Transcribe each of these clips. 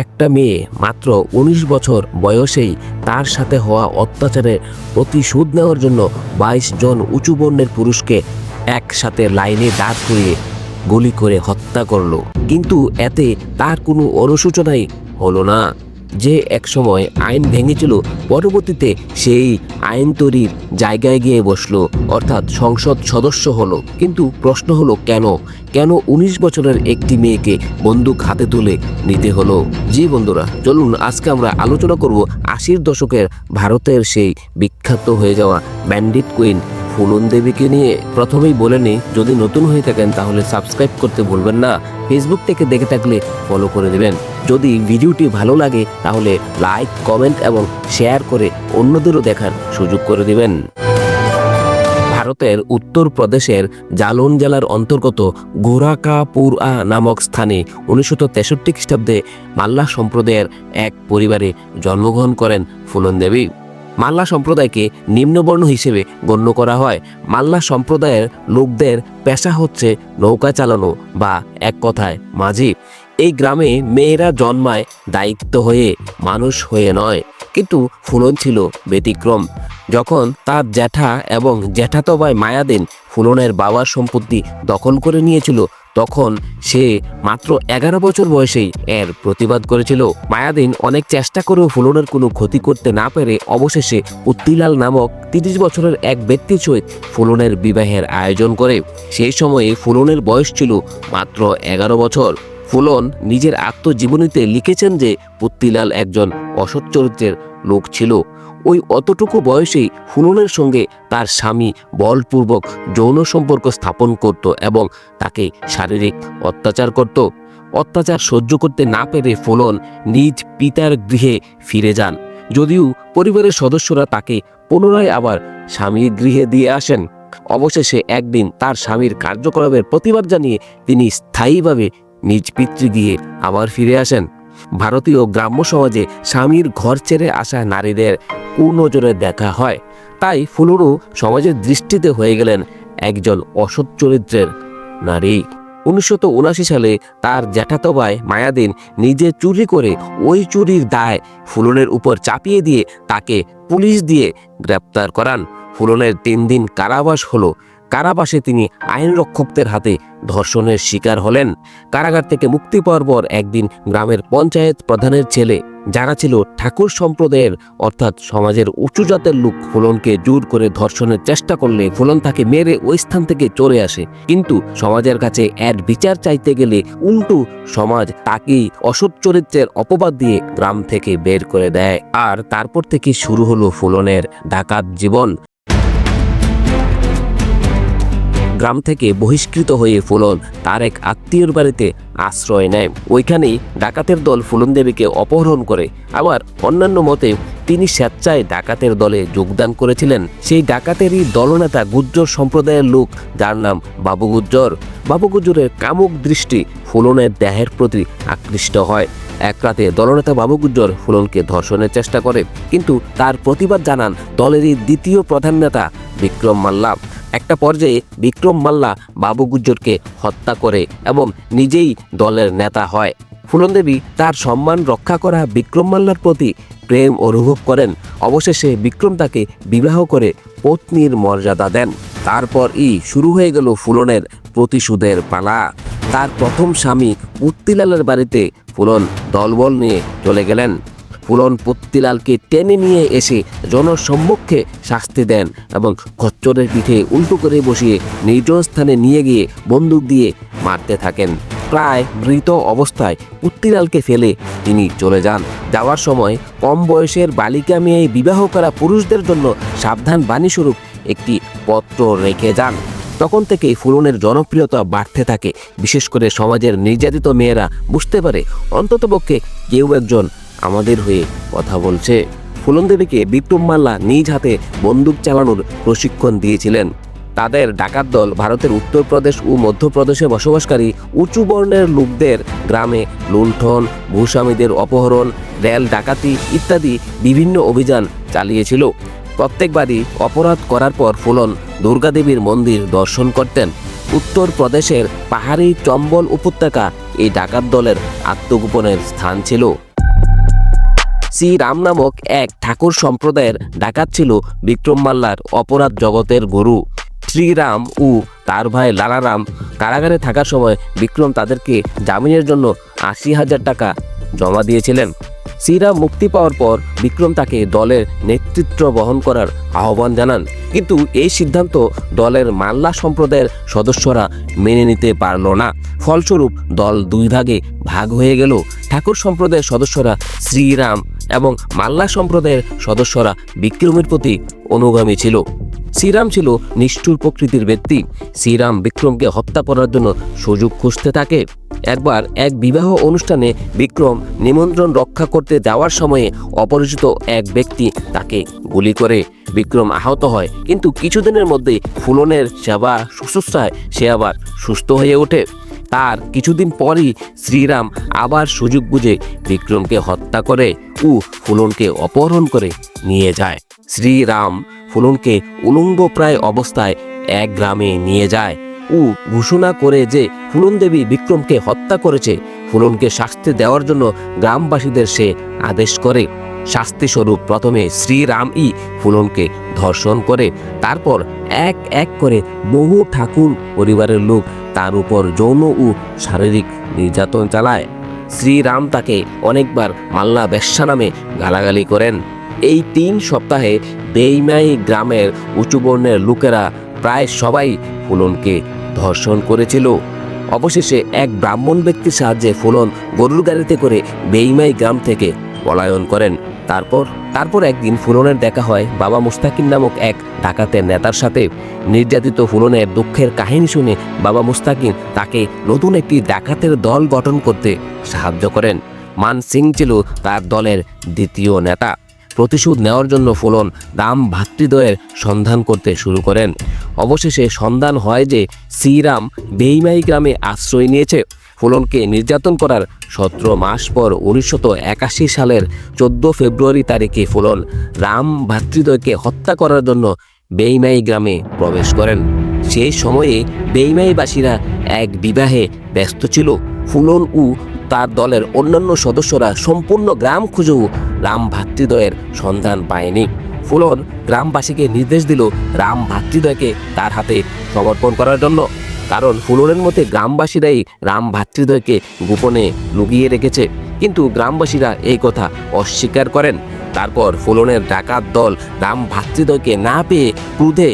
একটা মেয়ে মাত্র ১৯ বছর বয়সেই তার সাথে হওয়া অত্যাচারের প্রতিশোধ নেওয়ার জন্য বাইশ জন উঁচু বর্ণের পুরুষকে একসাথে লাইনে দাঁড় করিয়ে গুলি করে হত্যা করল। কিন্তু এতে তার কোনো অনুশোচনাই হলো না। যে একসময় আইন ভেঙেছিল, পরবর্তীতে সেই আইন তৈরির জায়গায় গিয়ে বসল, অর্থাৎ সংসদ সদস্য হলো। কিন্তু প্রশ্ন হলো কেন? কেন ১৯ বছরের একটি মেয়েকে বন্দুক হাতে তুলে নিতে হলো? জি বন্ধুরা, চলুন আজকে আমরা আলোচনা করব আশির দশকের ভারতের সেই বিখ্যাত হয়ে যাওয়া ব্যান্ডিট কুইন ফুলন দেবীকে নিয়ে। প্রথমেই বলে নিই, যদি নতুন হয়ে থাকেন তাহলে সাবস্ক্রাইব করতে ভুলবেন না। ফেসবুক থেকে দেখে থাকলে ফলো করে দেবেন যদি ভিডিওটি ভালো লাগে, তাহলে লাইক কমেন্ট এবং শেয়ার করে অন্যদেরও দেখার সুযোগ করে দিবেন। ভারতের উত্তর প্রদেশের জালন জেলার অন্তর্গত গোরাকাপুরআ নামক স্থানে উনিশশো তেষট্টি খ্রিস্টাব্দে মাল্লা সম্প্রদায়ের এক পরিবারে জন্মগ্রহণ করেন ফুলন দেবী মাল্লা সম্প্রদায়কে নিম্নবর্ণ হিসেবে গণ্য করা হয়। মাল্লা সম্প্রদায়ের লোকদের পেশা হচ্ছে নৌকা চালানো বা এক কথায় মাঝি। এই গ্রামে মেয়েরা জন্মায় দায়িত্ব হয়ে, মানুষ হয়ে নয়। কিন্তু ফুলন ছিল ব্যতিক্রম। যখন তার জ্যাঠা এবং জ্যাঠাতো ভাই মায়াদিন ফুলনের বাবার সম্পত্তি দখল করে নিয়েছিল, তখন সে মাত্র এগারো বছর বয়সেই এর প্রতিবাদ করেছিল। মায়াদিন অনেক চেষ্টা করেও ফুলনের কোনো ক্ষতি করতে না পেরে অবশেষে উত্তিলাল নামক তিরিশ বছরের এক ব্যক্তির সহিত ফুলনের বিবাহের আয়োজন করে। সেই সময়ে ফুলনের বয়স ছিল মাত্র এগারো বছর। ফুলন নিজের আত্মজীবনীতে লিখেছেন যে পুত্তিলাল একজন অসৎ চরিত্রের লোক ছিল। ওই অতটুকু বয়সেই ফুলনের সঙ্গে তার স্বামী বলপূর্বক যৌন সম্পর্ক স্থাপন করত এবং তাকে শারীরিক অত্যাচার করত। অত্যাচার সহ্য করতে না পেরে ফুলন নিজ পিতার গৃহে ফিরে যান। যদিও পরিবারের সদস্যরা তাকে পুনরায় আবার স্বামীর গৃহে দিয়ে আসেন। অবশেষে একদিন তার স্বামীর কার্যকলাপের প্রতিবাদ জানিয়ে তিনি স্থায়ীভাবে নিজ পিতৃগৃহে আবার ফিরে আসেন। ভারতীয় গ্রাম্য সমাজে স্বামীর ঘর ছেড়ে আসা নারীদের কুনজরে দেখা হয়। তাই ফুলুরু সমাজের দৃষ্টিতে হয়ে গেলেন একজন অসৎ চরিত্রের নারী। উনিশশো সালে তার জ্যাঠাতো ভাই মায়াদিন নিজে চুরি করে ওই চুরির দায় ফুলনের উপর চাপিয়ে দিয়ে তাকে পুলিশ দিয়ে গ্রেপ্তার করান। ফুলনের তিন দিন কারাবাস হলো। কারাবাসে তিনি আইন রক্ষকদের হাতে ধর্ষণের শিকার হলেন কারাগার থেকে মুক্তি পাওয়ার পর একদিন গ্রামের পঞ্চায়েত প্রধানের ছেলে, যারা ছিল ঠাকুর সম্প্রদায়ের, অর্থাৎ সমাজের উঁচু জাতের লোক, ফুলনকে জোর করে ধর্ষণের চেষ্টা করলে ফুলন তাকে মেরে ওই স্থান থেকে চলে আসে। কিন্তু সমাজের কাছে এর বিচার চাইতে গেলে উল্টো সমাজ তাকেই অসৎ চরিত্রের অপবাদ দিয়ে গ্রাম থেকে বের করে দেয়। আর তারপর থেকে শুরু হলো ফুলনের ডাকাত জীবন। গ্রাম থেকে বহিষ্কৃত হয়ে ফুলন তার এক আত্মীয়র বাড়িতে আশ্রয় নেয়। ওইখানেই ডাকাতের দল ফুলন দেবীকে অপহরণ করে। আবার অন্যান্য মতে তিনি স্বেচ্ছায় ডাকাতের দলে যোগদান করেছিলেন। সেই ডাকাতেরই দলনেতা গুজ্জর সম্প্রদায়ের লোক, যার নাম বাবু গুজ্জর। বাবু গুজ্জরের কামুক দৃষ্টি ফুলনের দেহের প্রতি আকৃষ্ট হয়। এক রাতে দলনেতা বাবু গুজ্জর ফুলনকে ধর্ষণের চেষ্টা করে। কিন্তু তার প্রতিবাদ জানান দলেরই দ্বিতীয় প্রধান নেতা বিক্রম মাল্লা। একটা পর্যায়ে বিক্রম মাল্লা বাবু গুজ্জরকে হত্যা করে এবং নিজেই দলের নেতা হয়। ফুলন দেবী তার সম্মান রক্ষা করা বিক্রম মাল্লার প্রতি প্রেম অনুভব করেন। অবশেষে বিক্রম তাকে বিবাহ করে পত্নীর মর্যাদা দেন। তারপর ই শুরু হয়ে গেল ফুলনের প্রতিশোধের পালা। তার প্রথম স্বামী উত্তিলালের বাড়িতে ফুলন দলবল নিয়ে চলে গেলেন। ফুলন পত্তিলালকে টেনে নিয়ে এসে জনসম্মুখে শাস্তি দেন এবং খচ্চরের পিঠে উল্টো করে বসিয়ে নির্জন স্থানে নিয়ে গিয়ে বন্দুক দিয়ে মারতে থাকেন। প্রায় মৃত অবস্থায় পুত্তিলালকে ফেলে তিনি চলে যান। যাওয়ার সময় কম বয়সের বালিকা মেয়ে বিবাহ করা পুরুষদের জন্য সাবধান বাণীস্বরূপ একটি পত্র রেখে যান। তখন থেকেই ফুলনের জনপ্রিয়তা বাড়তে থাকে। বিশেষ করে সমাজের নির্যাতিত মেয়েরা বুঝতে পারে অন্ততপক্ষে কেউ একজন আমাদের হয়ে কথা বলছে। ফুলন দেবীকে বিক্রম মাল্লা নিজ হাতে বন্দুক চালানোর প্রশিক্ষণ দিয়েছিলেন। তাদের ডাকাত দল ভারতের উত্তরপ্রদেশ ও মধ্যপ্রদেশে বসবাসকারী উঁচু বর্ণের লোকদের গ্রামে লুণ্ঠন, ভূস্বামীদের অপহরণ, রেল ডাকাতি ইত্যাদি বিভিন্ন অভিযান চালিয়েছিল। প্রত্যেকবারই অপরাধ করার পর ফুলন দুর্গাদেবীর মন্দির দর্শন করতেন। উত্তরপ্রদেশের পাহাড়ি চম্বল উপত্যকা এই ডাকাত দলের আত্মগোপনের স্থান ছিল। শ্রী রাম নামক এক ঠাকুর সম্প্রদায়ের ডাকাত ছিল বিক্রম মাল্লার অপরাধ জগতের গুরু। শ্রীরাম ও তার ভাই লালারাম কারাগারে থাকার সময় বিক্রম তাদেরকে জামিনের জন্য আশি হাজার টাকা জমা দিয়েছিলেন। শ্রীরাম মুক্তি পাওয়ার পর বিক্রম তাকে দলের নেতৃত্ব বহন করার আহ্বান জানান। কিন্তু এই সিদ্ধান্ত দলের মাল্লা সম্প্রদায়ের সদস্যরা মেনে নিতে পারল না। ফলস্বরূপ দল দুই ভাগে ভাগ হয়ে গেল। ঠাকুর সম্প্রদায়ের সদস্যরা শ্রীরাম এবং মাল্লা সম্প্রদায়ের সদস্যরা বিক্রমের প্রতি অনুগামী ছিল। শ্রীরাম ছিল নিষ্ঠুর প্রকৃতির ব্যক্তি। শ্রীরাম বিক্রমকে হত্যা করার জন্য সুযোগ খুঁজতে থাকে। একবার এক বিবাহ অনুষ্ঠানে বিক্রম নিমন্ত্রণ রক্ষা করতে যাওয়ার সময়ে অপরিচিত এক ব্যক্তি তাকে গুলি করে। বিক্রম আহত হয়, কিন্তু কিছুদিনের মধ্যে ফুলনের সেবা শুশ্রূষায় সে আবার সুস্থ হয়ে ওঠে। তার কিছুদিন পরই শ্রীরাম আবার সুযোগ বুঝে বিক্রমকে হত্যা করে ও ফুলনকে অপহরণ করে নিয়ে যায়। শ্রীরাম ফুলনকে উলঙ্গ প্রায় অবস্থায় এক গ্রামে নিয়ে যায় ও ঘোষণা করে যে ফুলন দেবী বিক্রমকে হত্যা করেছে, ফুলনকে শাস্তি দেওয়ার জন্য গ্রামবাসীদের সে আদেশ করে। শাস্তি স্বরূপ প্রথমে শ্রীরামই ফুলনকে ধর্ষণ করে, তারপর এক এক করে বহু ঠাকুর পরিবারের লোক তার উপর যৌন ও শারীরিক নির্যাতন চালায়। শ্রীরাম তাকে অনেকবার মাল্লা বেশ্যা নামে গালাগালি করেন। এই তিন সপ্তাহে বেইমাই গ্রামের উঁচু বর্ণের লোকেরা প্রায় সবাই ফুলনকে ধর্ষণ করেছিল। অবশেষে এক ব্রাহ্মণ ব্যক্তির সাহায্যে ফুলন গরুর গাড়িতে করে বেইমাই গ্রাম থেকে পলায়ন করেন। তারপর তারপর একদিন ফুলনের দেখা হয় বাবা মুস্তাকিম নামক এক ডাকাতের নেতার সাথে। নির্যাতিত ফুলনের দুঃখের কাহিনী শুনে বাবা মুস্তাকিম তাকে নতুন একটি ডাকাতের দল গঠন করতে সাহায্য করেন। মান সিং ছিল তার দলের দ্বিতীয় নেতা। প্রতিশোধ নেওয়ার জন্য ফুলন রাম ভাতৃদ্বয়ের সন্ধান করতে শুরু করেন। অবশেষে সন্ধান হয় যে শ্রীরাম বেইমাই গ্রামে আশ্রয় নিয়েছে। ফুলনকে নির্যাতন করার সতেরো মাস পর উনিশশত একাশি সালের চোদ্দ ফেব্রুয়ারি তারিখে ফুলন রাম ভাতৃদ্বয়কে হত্যা করার জন্য বেইমাই গ্রামে প্রবেশ করেন। সেই সময়ে বেইমাইবাসীরা এক বিবাহে ব্যস্ত ছিল। ফুলন ও তার দলের অন্যান্য সদস্যরা সম্পূর্ণ গ্রাম খুঁজেও রাম ভাতৃদ্বয়ের সন্ধান পায়নি। ফুলন গ্রামবাসীকে নির্দেশ দিল রাম ভাতৃদ্বয়কে তার হাতে সমর্পণ করার জন্য। কারণ ফুলনের মতে গ্রামবাসীরাই রাম ভাতৃদ্বয়কে গোপনে লুকিয়ে রেখেছে। কিন্তু গ্রামবাসীরা এই কথা অস্বীকার করেন। তারপর ফুলনের ডাকাত দল রাম ভাতৃদ্বয়কে না পেয়ে ক্রুধে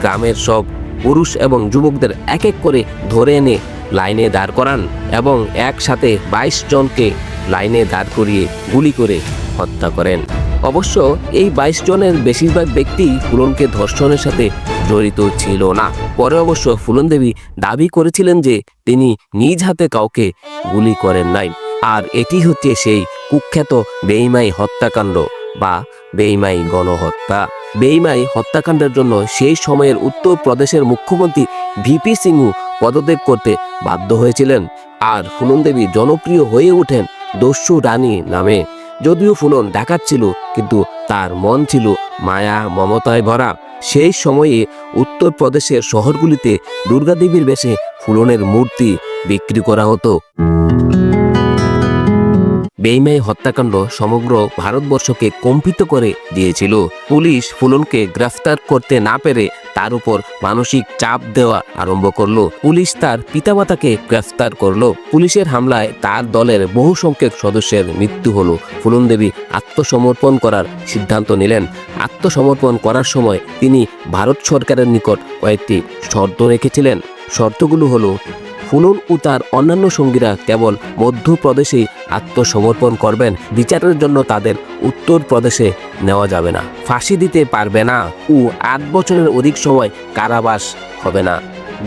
গ্রামের সব পুরুষ এবং যুবকদের এক এক করে ধরে এনে লাইনে দাঁড় করান এবং একসাথে বাইশ জনকে লাইনে দাঁড় করিয়ে গুলি করে হত্যা করেন। অবশ্য এই বাইশ জনের বেশিরভাগ ব্যক্তি ফুলনকে ধর্ষণের সাথে জড়িত ছিল না। পরে অবশ্য ফুলন দেবী দাবি করেছিলেন যে তিনি নিজ হাতে কাউকে গুলি করেন নাই। আর এটি হচ্ছে সেই কুখ্যাত বেইমাই হত্যাকাণ্ড বা বেইমাই গণহত্যা। বেইমাই হত্যাকাণ্ডের জন্য সেই সময়ের উত্তর প্রদেশের মুখ্যমন্ত্রী ভিপি সিংহ পদত্যাগ করতে বাধ্য হয়েছিলেন। আর ফুলন দেবী জনপ্রিয় হয়ে ওঠেন দস্যু রানী নামে। যদিও ফুলন দেখাচ্ছিল, কিন্তু তার মন ছিল মায়া, মমতায় ভরা। সেই সময়ে উত্তরপ্রদেশের শহরগুলিতে দুর্গাদেবীর বেশে ফুলনের মূর্তি বিক্রি করা হতো। বেইমাই হত্যাকাণ্ড সমগ্র ভারতবর্ষকে কম্পিত করে দিয়েছিল। পুলিশ ফুলনকে গ্রেফতার করতে না পেরে তার উপর মানসিক চাপ দেওয়া আরম্ভ করল। পুলিশ তার পিতামাতাকে গ্রেফতার করল। পুলিশের হামলায় তার দলের বহু সংখ্যক সদস্যের মৃত্যু হলো। ফুলন দেবী আত্মসমর্পণ করার সিদ্ধান্ত নিলেন। আত্মসমর্পণ করার সময় তিনি ভারত সরকারের নিকট কয়েকটি শর্ত রেখেছিলেন। শর্তগুলো হলো ফুলন ও তার অন্যান্য সঙ্গীরা কেবল মধ্যপ্রদেশেই আত্মসমর্পণ করবেন। বিচারের জন্য তাদের উত্তরপ্রদেশে নেওয়া যাবে না। ফাঁসি দিতে পারবে না ও আট বছরের অধিক সময় কারাবাস হবে না।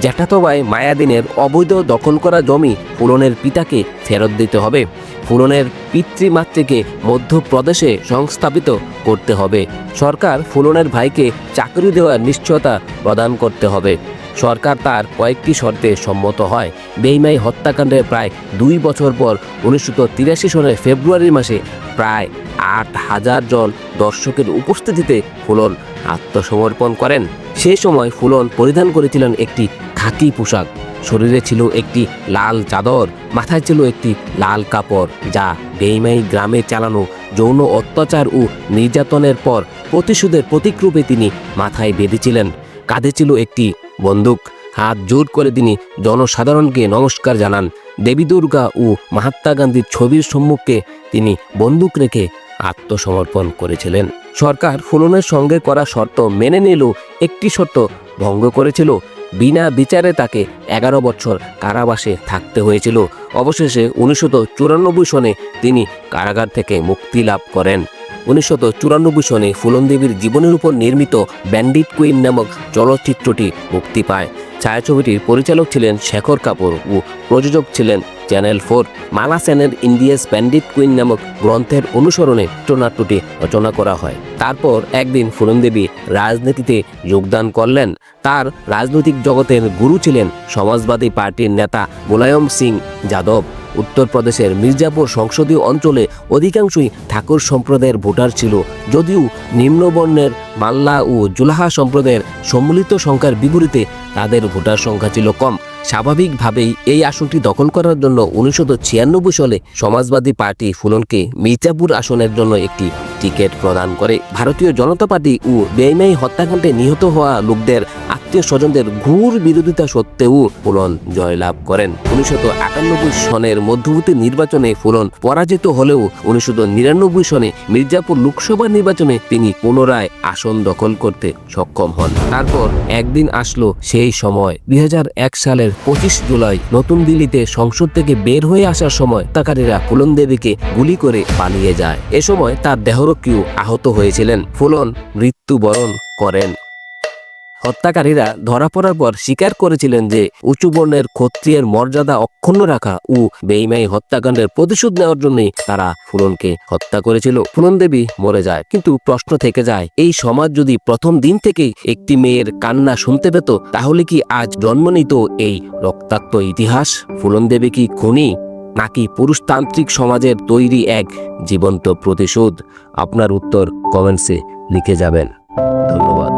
জ্যাঠাতো ভাই মায়াদিনের অবৈধ দখল করা জমি ফুলনের পিতাকে ফেরত দিতে হবে। ফুলনের পিতৃমাতৃকে মধ্যপ্রদেশে সংস্থাপিত করতে হবে। সরকার ফুলনের ভাইকে চাকরি দেওয়ার নিশ্চয়তা প্রদান করতে হবে। সরকার তার কয়েকটি শর্তে সম্মত হয়। বেইমাই হত্যাকাণ্ডের প্রায় দুই বছর পর উনিশশো তিরাশি সনের ফেব্রুয়ারি মাসে প্রায় আট হাজার জন দর্শকের উপস্থিতিতে ফুলন আত্মসমর্পণ করেন। সে সময় ফুলন পরিধান করেছিলেন একটি খাকি পোশাক। শরীরে ছিল একটি লাল চাদর, মাথায় ছিল একটি লাল কাপড়, যা বেইমাই গ্রামে চালানো যৌন অত্যাচার ও নির্যাতনের পর প্রতিশোধের প্রতিক্রূপে তিনি মাথায় বেঁধেছিলেন। কাঁধে ছিল একটি বন্দুক। হাত জোর করে তিনি জনসাধারণকে নমস্কার জানান। দেবী দুর্গা ও মহাত্মা গান্ধীর ছবির সম্মুখে তিনি বন্দুক রেখে আত্মসমর্পণ করেছিলেন। সরকার ফুলনের সঙ্গে করা শর্ত মেনে নিলেও একটি শর্ত ভঙ্গ করেছিল। বিনা বিচারে তাকে এগারো বছর কারাবাসে থাকতে হয়েছিল। অবশেষে উনিশশো চুরানব্বই সনে তিনি কারাগার থেকে মুক্তি লাভ করেন। উনিশশো চুরানব্বই সনে ফুলন দেবীর জীবনের উপর নির্মিত ব্যান্ডিট কুইন নামক চলচ্চিত্রটি মুক্তি পায়। ছায়াছবিটির পরিচালক ছিলেন শেখর কাপুর ও প্রযোজক ছিলেন চ্যানেল ফোর। মালা সেনের ইন্ডিয়াস ব্যান্ডিট কুইন নামক গ্রন্থের অনুসরণে চিত্রনাট্যটি রচনা করা হয়। তারপর একদিন ফুলন দেবী রাজনীতিতে যোগদান করলেন। তার রাজনৈতিক জগতের গুরু ছিলেন সমাজবাদী পার্টির নেতা মুলায়ম সিং যাদব। উত্তরপ্রদেশের মির্জাপুর সংসদীয় অঞ্চলে অধিকাংশই ঠাকুর সম্প্রদায়ের ভোটার ছিল। যদিও নিম্নবর্ণের মাল্লা ও জুলাহা সম্প্রদায়ের সম্মিলিত সংখ্যার বিপরীতে তাদের ভোটার সংখ্যা ছিল কম। স্বাভাবিকভাবেই এই আসনটি দখল করার জন্য উনিশশো ছিয়ানব্বই সালে সমাজবাদী পার্টি ফুলনকে মির্জাপুর আসনের জন্য একটি টিকিট প্রদান করে ভারতীয় জনতা পার্টি ও বেইমাই হত্যাকাণ্ডে নিহত হওয়া লোকদের আত্মীয় স্বজনদের ঘুর বিরোধিতা সত্ত্বেও ফুলন জয়লাভ করেন। উনিশশো একানব্বই সনের মধ্যবর্তী নির্বাচনে ফুলন পরাজিত হলেও উনিশশো নিরানব্বই সনে মির্জাপুর লোকসভা নির্বাচনে তিনি পুনরায় আসন দখল করতে সক্ষম হন। তারপর একদিন আসলো সেই সময়। দুই হাজার এক সালের পঁচিশ জুলাই নতুন দিল্লিতে সংসদ থেকে বের হয়ে আসার সময় হত্যাকারীরা ফুলন দেবীকে গুলি করে পালিয়ে যায়। এ সময় তার দেহরক্ষীও আহত হয়েছিলেন। ফুলন, মৃত্যুবরণ করেন। হত্যাকারীরা ধরা পড়ার পর স্বীকার করেছিলেন যে উঁচু বর্ণের ক্ষত্রিয়ের মর্যাদা অক্ষুণ্ণ রাখা ও বেইমাই হত্যাকাণ্ডের প্রতিশোধ নেওয়ার জন্যই তারা ফুলনকে হত্যা করেছিল। ফুলন দেবী মরে যায়, কিন্তু প্রশ্ন থেকে যায়, এই সমাজ যদি প্রথম দিন থেকেই একটি মেয়ের কান্না শুনতে পেত, তাহলে কি আজ জন্ম নিত এই রক্তাক্ত ইতিহাস? ফুলন দেবী কি খুনি? নাকি পুরুষতান্ত্রিক সমাজের তৈরি এক জীবন্ত প্রতিশোধ? আপনার উত্তর কমেন্টসে লিখে যাবেন। ধন্যবাদ।